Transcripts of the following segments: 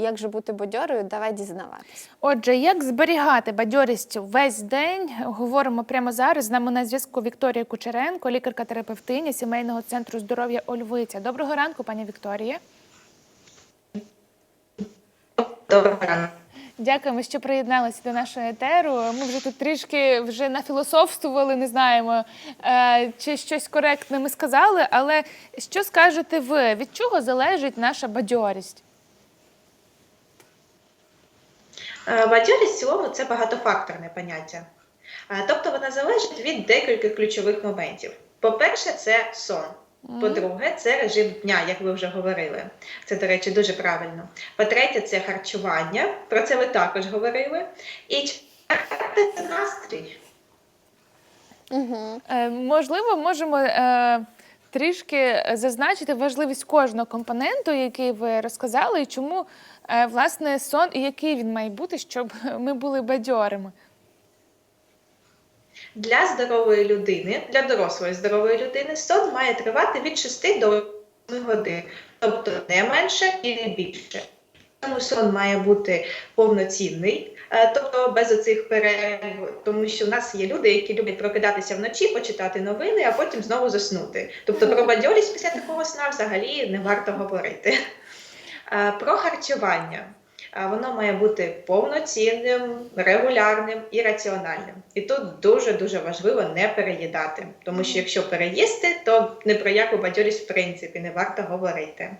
Як же бути бадьорою? Давай дізнаватися. Отже, як зберігати бадьорість весь день? Говоримо прямо зараз. З нами на зв'язку Вікторія Кучеренко, лікарка-терапевтиня сімейного центру здоров'я Ольвиця. Доброго ранку, пані Вікторія. Доброго ранку. Дякуємо, що приєдналися до нашого етеру. Ми вже тут трішки вже нафілософствували, не знаємо, е, чи щось коректне ми сказали. Але що скажете ви? Від чого залежить наша бадьорість? Е, Бадьорість в цілому це багатофакторне поняття. Е, Тобто вона залежить від декількох ключових моментів. По-перше, це сон. По-друге, це режим дня, як ви вже говорили. Це, до речі, дуже правильно. По-третє, це харчування. Про це ви також говорили. І четверте це настрій. Угу. Е, Можливо, можемо е, трішки зазначити важливість кожного компоненту, який ви розказали, і чому е, власне сон і який він має бути, щоб ми були бадьорими. Для здорової людини, для дорослої здорової людини, сон має тривати від 6 до 8 годин, тобто не менше і не більше. Тому сон має бути повноцінний, е, тобто без оцих перерв, тому що в нас є люди, які люблять прокидатися вночі, почитати новини, а потім знову заснути. Тобто про бадьорість після такого сна взагалі не варто говорити. Е, Про харчування. Е, Воно має бути повноцінним, регулярним і раціональним. І тут дуже дуже важливо не переїдати, тому що якщо переїсти, то не про яку бадьорість в принципі не варто говорити.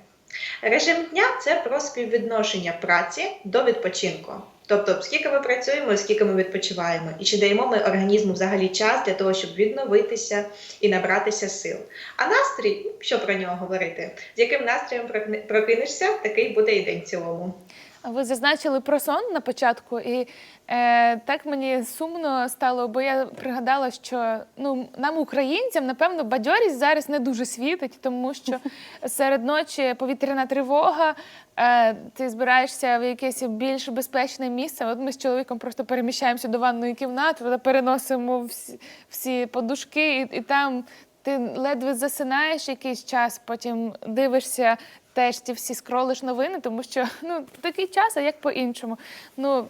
Режим дня це про співвідношення праці до відпочинку. Тобто, скільки ми працюємо, скільки ми відпочиваємо, і чи даємо ми організму взагалі час для того, щоб відновитися і набратися сил. А настрій, ну, що про нього говорити? З яким настроєм прокинешся, такий буде і день в цілому. Ви зазначили про сон на початку, і е, так мені сумно стало, бо я пригадала, що ну нам, українцям, напевно, бадьорість зараз не дуже світить, тому що серед ночі повітряна тривога. Е, ти збираєшся в якесь більш безпечне місце. От ми з чоловіком просто переміщаємося до ванної кімнати, переносимо всі, всі подушки, і, і там ти ледве засинаєш якийсь час, потім дивишся теж ті всі скролиш новини, тому що ну такий час, а як по-іншому. Ну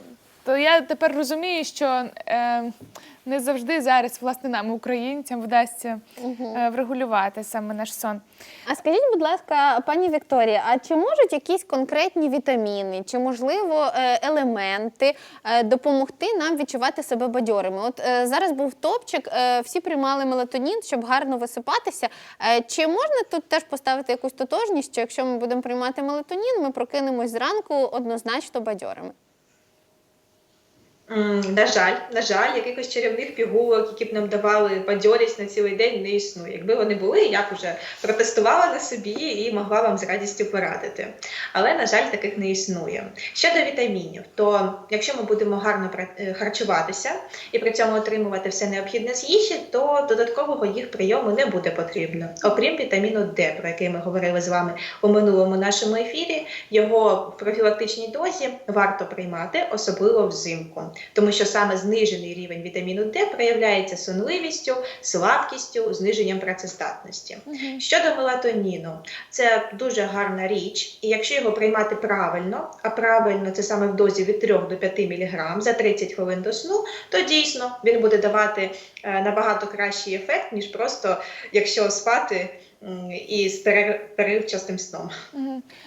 то я тепер розумію, що е, не завжди зараз, власне, нам, українцям, вдасться е, врегулювати саме наш сон. А скажіть, будь ласка, пані Вікторія, а чи можуть якісь конкретні вітаміни, чи можливо е, елементи е, допомогти нам відчувати себе бадьорими? От е, зараз був топчик, е, всі приймали мелатонін, щоб гарно висипатися. Е, Чи можна тут теж поставити якусь тотожність, що якщо ми будемо приймати мелатонін, ми прокинемось зранку однозначно бадьорими? На жаль, на жаль, якихось чарівних пігулок, які б нам давали бадьорість на цілий день, не існує. Якби вони були, я б вже протестувала на собі і могла вам з радістю порадити. Але, на жаль, таких не існує. Щодо вітамінів, то якщо ми будемо гарно е, харчуватися і при цьому отримувати все необхідне з їжі, то додаткового їх прийому не буде потрібно. Окрім вітаміну Д, про який ми говорили з вами у минулому нашому ефірі, його в профілактичній дозі варто приймати, особливо взимку, тому що саме знижений рівень вітаміну Д проявляється сонливістю, слабкістю, зниженням працездатності. Щодо мелатоніну, це дуже гарна річ, і якщо його приймати правильно, а правильно це саме в дозі від 3 до 5 мг за 30 хвилин до сну, то дійсно він буде давати е, набагато кращий ефект, ніж просто якщо спати і з переривчастим сном.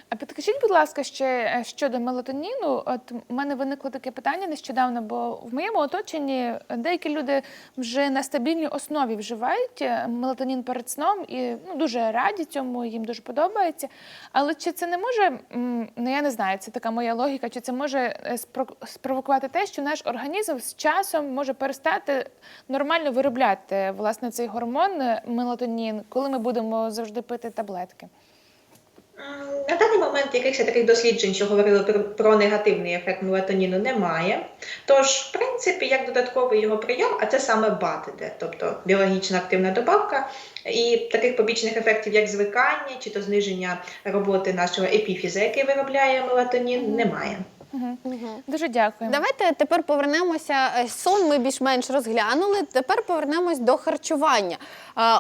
А підкажіть, будь ласка, ще е, щодо мелатоніну. От у мене виникло таке питання нещодавно, бо в моєму оточенні деякі люди вже на стабільній основі вживають е, мелатонін перед сном і ну, дуже раді цьому, їм дуже подобається. Але чи це не може, ну я не знаю, це така моя логіка, чи це може е, спровокувати те, що наш організм з часом може перестати нормально виробляти власне цей гормон мелатонін, коли ми будемо завжди пити таблетки? На даний момент якихось таких досліджень, що говорили про, про негативний ефект мелатоніну, немає. Тож, в принципі, як додатковий його прийом, а це саме БАТ тобто біологічна активна добавка, і таких побічних ефектів, як звикання чи то зниження роботи нашого епіфіза, який виробляє мелатонін, немає. Угу. Дуже дякую. Давайте тепер повернемося. Сон ми більш-менш розглянули. Тепер повернемось до харчування.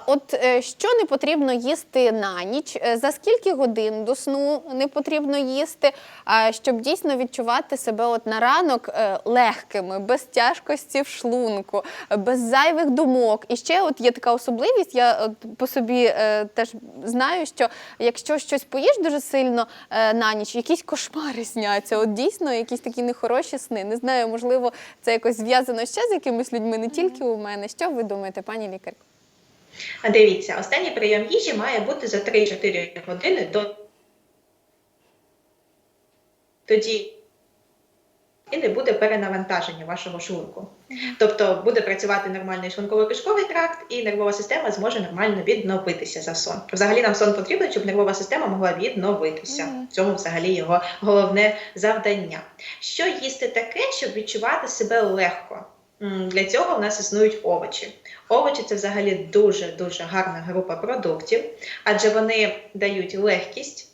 От е, що не потрібно їсти на ніч? Е, За скільки годин до сну не потрібно їсти, щоб дійсно відчувати себе от на ранок е, легкими, без тяжкості в шлунку, без зайвих думок. І ще от є така особливість, я от по собі теж знаю, що якщо щось поїш дуже сильно на ніч, якісь кошмари сняться. От дійсно якісь такі нехороші сни. Не знаю, можливо, це якось зв'язано ще з якимись людьми, не тільки у мене. Що ви думаєте, пані лікар? А дивіться, останній прийом їжі має бути за 3-4 години до тоді і не буде перенавантаження вашого шлунку. Тобто буде працювати нормальний шлунково-кишковий тракт, і нервова система зможе нормально відновитися за сон. Взагалі нам сон потрібен, щоб нервова система могла відновитися. В цьому взагалі його головне завдання. Що їсти таке, щоб відчувати себе легко? Для цього в нас існують овочі. Овочі це взагалі дуже дуже гарна група продуктів, адже вони дають легкість.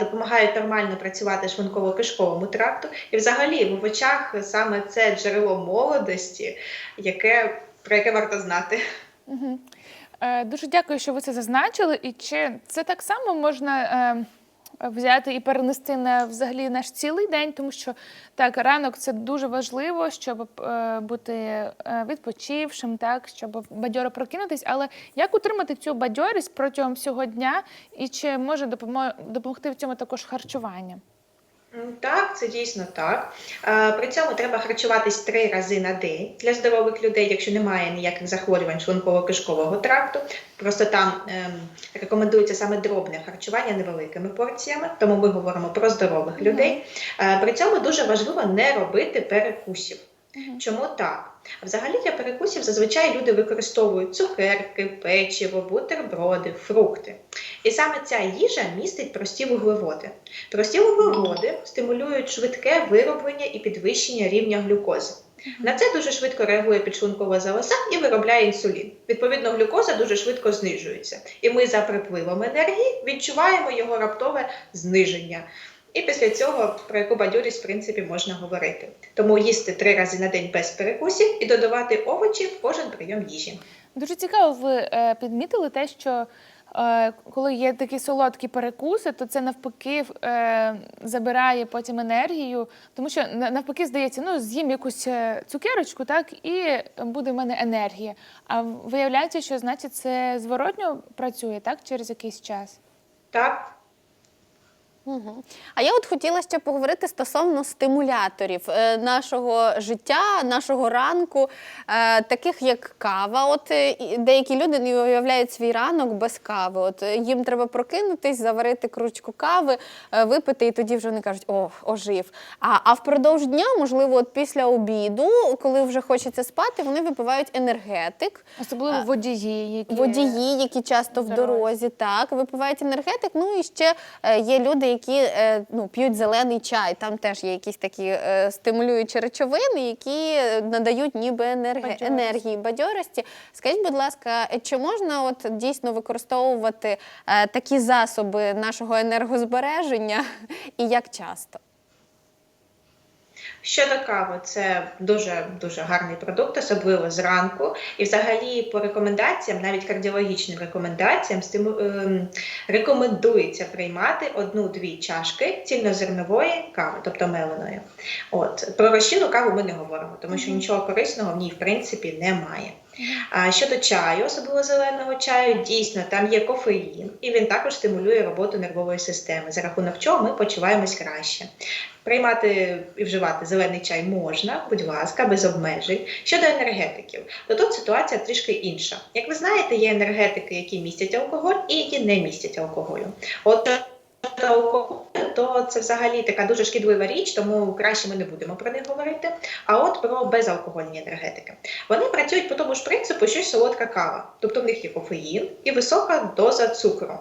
Допомагають нормально працювати шлунково-кишковому тракту, і взагалі в овочах саме це джерело молодості, яке про яке варто знати. Угу. Е, дуже дякую, що ви це зазначили. І чи це так само можна е, взяти і перенести на взагалі наш цілий день, тому що так, ранок це дуже важливо, щоб е, бути е, відпочившим, так, щоб бадьоро прокинутись. Але як утримати цю бадьорість протягом всього дня, і чи може допомо- допомогти в цьому також харчування? Так, це дійсно так. Е, При цьому треба харчуватись три рази на день для здорових людей, якщо немає ніяких захворювань шлунково-кишкового тракту. Просто там ем, рекомендується саме дробне харчування невеликими порціями, тому ми говоримо про здорових людей. Е, При цьому дуже важливо не робити перекусів. Чому так? Взагалі для перекусів зазвичай люди використовують цукерки, печиво, бутерброди, фрукти. І саме ця їжа містить прості вуглеводи. Прості вуглеводи стимулюють швидке вироблення і підвищення рівня глюкози. На це дуже швидко реагує підшлункова залоза і виробляє інсулін. Відповідно, глюкоза дуже швидко знижується. І ми за припливом енергії відчуваємо його раптове зниження. І після цього про яку бадьорість в принципі можна говорити. Тому їсти три рази на день без перекусів і додавати овочі в кожен прийом їжі. Дуже цікаво, ви е, підмітили те, що е, коли є такі солодкі перекуси, то це навпаки е, забирає потім енергію, тому що навпаки здається, ну з'їм якусь цукерочку, так і буде в мене енергія. А виявляється, що значить це зворотньо працює так через якийсь час. Так, Угу. А я от хотіла ще поговорити стосовно стимуляторів е, нашого життя, нашого ранку, е, таких як кава. От е, деякі люди не уявляють свій ранок без кави. От їм треба прокинутись, заварити кружку кави, випити, і тоді вже вони кажуть, о, ожив. А, а впродовж дня, можливо, от після обіду, коли вже хочеться спати, вони випивають енергетик. Особливо водії, які Водії, які часто в дорозі. так випивають енергетик. Ну і ще є люди, які е, ну, п'ють зелений чай. Там теж є якісь такі е, стимулюючі речовини, які надають ніби енерг... Бадьорості. енергії, бадьорості. Скажіть, будь ласка, е, чи можна от дійсно використовувати е, такі засоби нашого енергозбереження і як часто? Щодо кави, це дуже дуже гарний продукт, особливо зранку. І взагалі по рекомендаціям, навіть кардіологічним рекомендаціям, стиму... ем, рекомендується приймати одну-дві чашки цільнозернової кави, тобто меленої. От про розчинну каву ми не говоримо, тому що нічого корисного в ній в принципі немає. А щодо чаю, особливо зеленого чаю, дійсно там є кофеїн, і він також стимулює роботу нервової системи, за рахунок чого ми почуваємось краще. Приймати і вживати зелений чай можна, будь ласка, без обмежень. Щодо енергетиків, то тут ситуація трішки інша. Як ви знаєте, є енергетики, які містять алкоголь і які не містять алкоголю. От то це взагалі така дуже шкідлива річ, тому краще ми не будемо про них говорити. А от про безалкогольні енергетики. Вони працюють по тому ж принципу, що солодка кава. Тобто в них є кофеїн і висока доза цукру.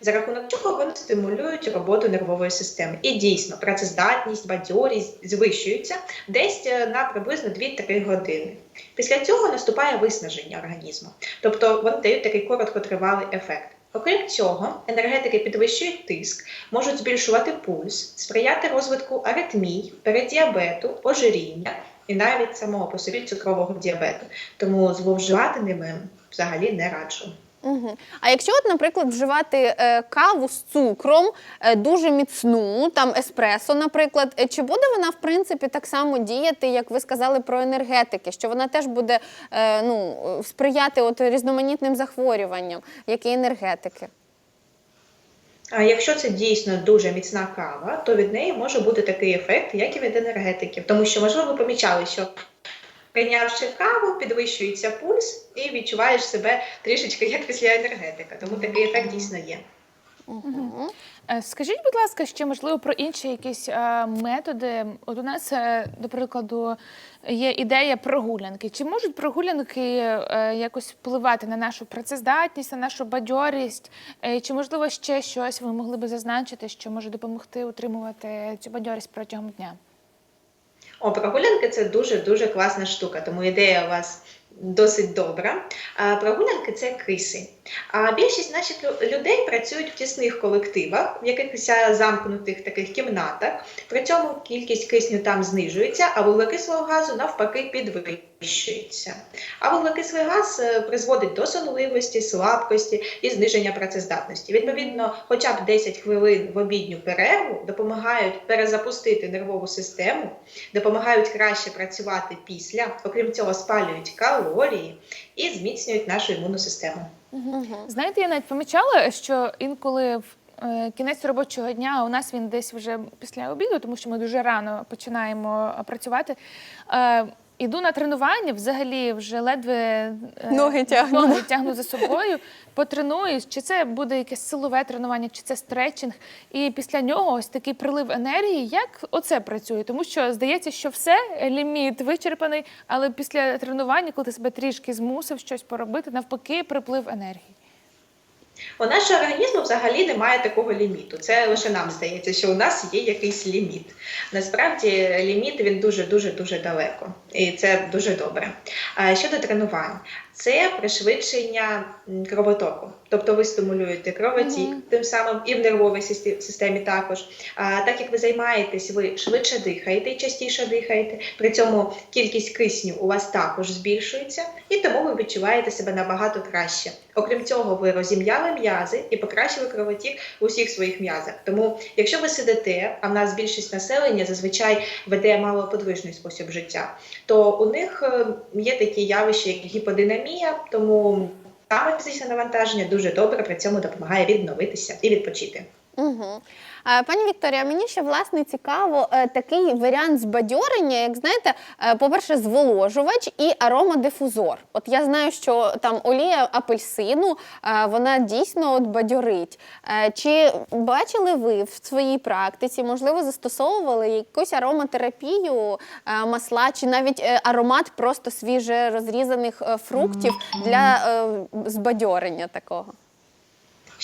За рахунок чого вони стимулюють роботу нервової системи. І дійсно, працездатність, бадьорість звищуються десь е, на приблизно 2-3 години. Після цього наступає виснаження організму, тобто вони дають такий короткотривалий ефект. Окрім цього, енергетики підвищують тиск, можуть збільшувати пульс, сприяти розвитку аритмій, передіабету, ожиріння і навіть самого по собі цукрового діабету. Тому зловживати ними взагалі не раджу. Угу. А якщо, от, наприклад, вживати е, каву з цукром, е, дуже міцну, там еспресо, наприклад, е, чи буде вона в принципі так само діяти, як ви сказали про енергетики, що вона теж буде е, ну, сприяти от різноманітним захворюванням, як і енергетики? А якщо це дійсно дуже міцна кава, то від неї може бути такий ефект, як і від енергетиків. Тому що, можливо, ви помічали, що прийнявши каву, підвищується пульс і відчуваєш себе трішечки як після енергетика. Тому такий ефект дійсно є. Угу. Е, Скажіть, будь ласка, ще можливо про інші якісь е, методи. От у нас, е, до прикладу, є ідея прогулянки. Чи можуть прогулянки е, якось впливати на нашу працездатність, на нашу бадьорість? Е, Чи можливо ще щось ви могли би зазначити, що може допомогти утримувати цю бадьорість протягом дня? О, прогулянки це дуже дуже класна штука, тому ідея у вас досить добра. А, прогулянки це киси. А більшість наших людей працюють в тісних колективах, в якихось замкнутих таких кімнатах. При цьому кількість кисню там знижується, а вуглекислого газу навпаки підвищується. А вуглекислий газ е, призводить до сонливості, слабкості і зниження працездатності. Відповідно, хоча б 10 хвилин в обідню перерву допомагають перезапустити нервову систему, допомагають краще працювати після, окрім цього, спалюють калорії і зміцнюють нашу імунну систему. Угу. Знаєте, я навіть помічала, що інколи в е, кінець робочого дня, у нас він десь вже після обіду, тому що ми дуже рано починаємо е, працювати. Іду на тренування, взагалі вже ледве е, Ноги тягну. ноги тягну за собою, потренуюсь, чи це буде якесь силове тренування, чи це стретчинг. І після нього ось такий прилив енергії. Як оце працює? Тому що здається, що все, ліміт вичерпаний, але після тренування, коли ти себе трішки змусив щось поробити, навпаки, приплив енергії. У нашого організму взагалі немає такого ліміту. Це лише нам здається, що у нас є якийсь ліміт. Насправді ліміт він дуже дуже дуже далеко, і це дуже добре. Щодо тренувань, це пришвидшення кровотоку. Тобто ви стимулюєте кровотік, Мгм. тим самим і в нервовій системі також. А так як ви займаєтесь, ви швидше дихаєте і частіше дихаєте. При цьому кількість кисню у вас також збільшується, і тому ви відчуваєте себе набагато краще. Окрім цього, ви розім'яли м'язи і покращили кровотік у всіх своїх м'язах. Тому, якщо ви сидите, а в нас більшість населення зазвичай веде малоподвижний спосіб життя, то у них е, є такі явища, як гіподинамія, тому саме фізичне навантаження дуже добре при цьому допомагає відновитися і відпочити. Угу. Пані Вікторія, мені ще власне цікаво е, такий варіант збадьорення, як знаєте, е, по-перше, зволожувач і аромадифузор. От я знаю, що там олія апельсину, е, вона дійсно от бадьорить. Чи бачили ви в своїй практиці, можливо, застосовували якусь ароматерапію, масла, чи навіть аромат просто свіже розрізаних фруктів для збадьорення такого?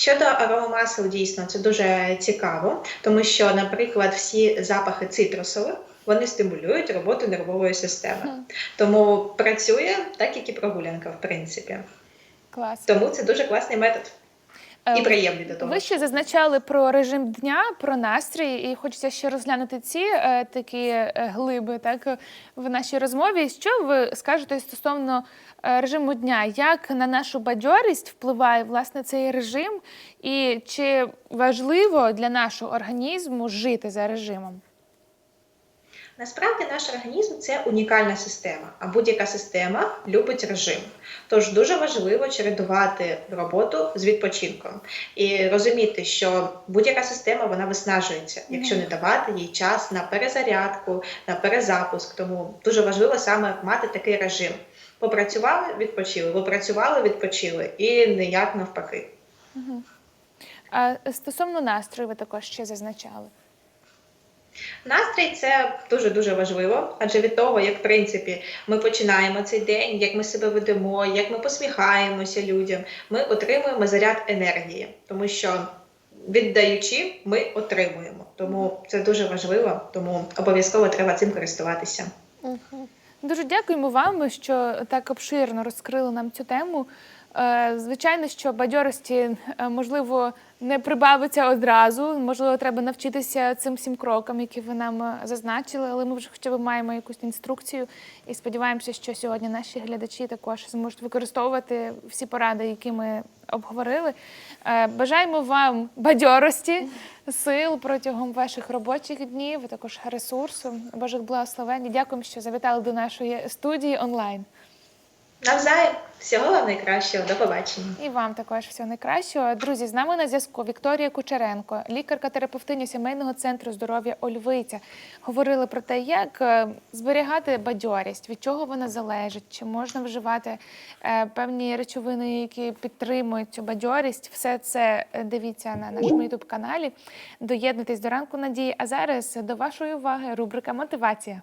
Щодо аромасел, дійсно це дуже цікаво, тому що, наприклад, всі запахи цитрусових вони стимулюють роботу нервової системи. Тому працює так, як і прогулянка, в принципі. Клас. Тому це дуже класний метод і Е, приємний до того. Ви ще зазначали про режим дня, про настрій, і хочеться ще розглянути ці е, такі е, глиби так, в нашій розмові. Що ви скажете стосовно е, режиму дня? Як на нашу бадьорість впливає власне цей режим, і чи важливо для нашого організму жити за режимом? Насправді наш організм це унікальна система, а будь-яка система любить режим. Тож дуже важливо чередувати роботу з відпочинком і розуміти, що будь-яка система вона виснажується, якщо не давати їй час на перезарядку, на перезапуск. Тому дуже важливо саме мати такий режим. Попрацювали, відпочили, попрацювали, відпочили, і ніяк навпаки. А стосовно настрою, ви також ще зазначали. Настрій це дуже дуже важливо, адже від того, як в принципі ми починаємо цей день, як ми себе ведемо, як ми посміхаємося людям, ми отримуємо заряд енергії, тому що віддаючи, ми отримуємо. Тому це дуже важливо, тому обов'язково треба цим користуватися. Дуже дякуємо вам, що так обширно розкрили нам цю тему. Е, Звичайно, що бадьорості е, можливо не прибавиться одразу. Можливо, треба навчитися цим всім крокам, які ви нам е, зазначили, але ми вже хоча б маємо якусь інструкцію і сподіваємося, що сьогодні наші глядачі також зможуть використовувати всі поради, які ми обговорили. Е, Бажаємо вам бадьорості, сил протягом ваших робочих днів, також ресурсу, Божих благословень. Дякуємо, що завітали до нашої студії онлайн. Навзаєм, всього вам найкращого, до побачення. І вам також всього найкращого. Друзі, з нами на зв'язку Вікторія Кучеренко, лікарка-терапевтиня сімейного центру здоров'я Ольвиця. Говорили про те, як е, зберігати бадьорість, від чого вона залежить, чи можна вживати е, певні речовини, які підтримують цю бадьорість. Все це е, дивіться на нашому ютуб каналі. Доєднуйтесь до ранку надії. А зараз до вашої уваги рубрика Мотивація.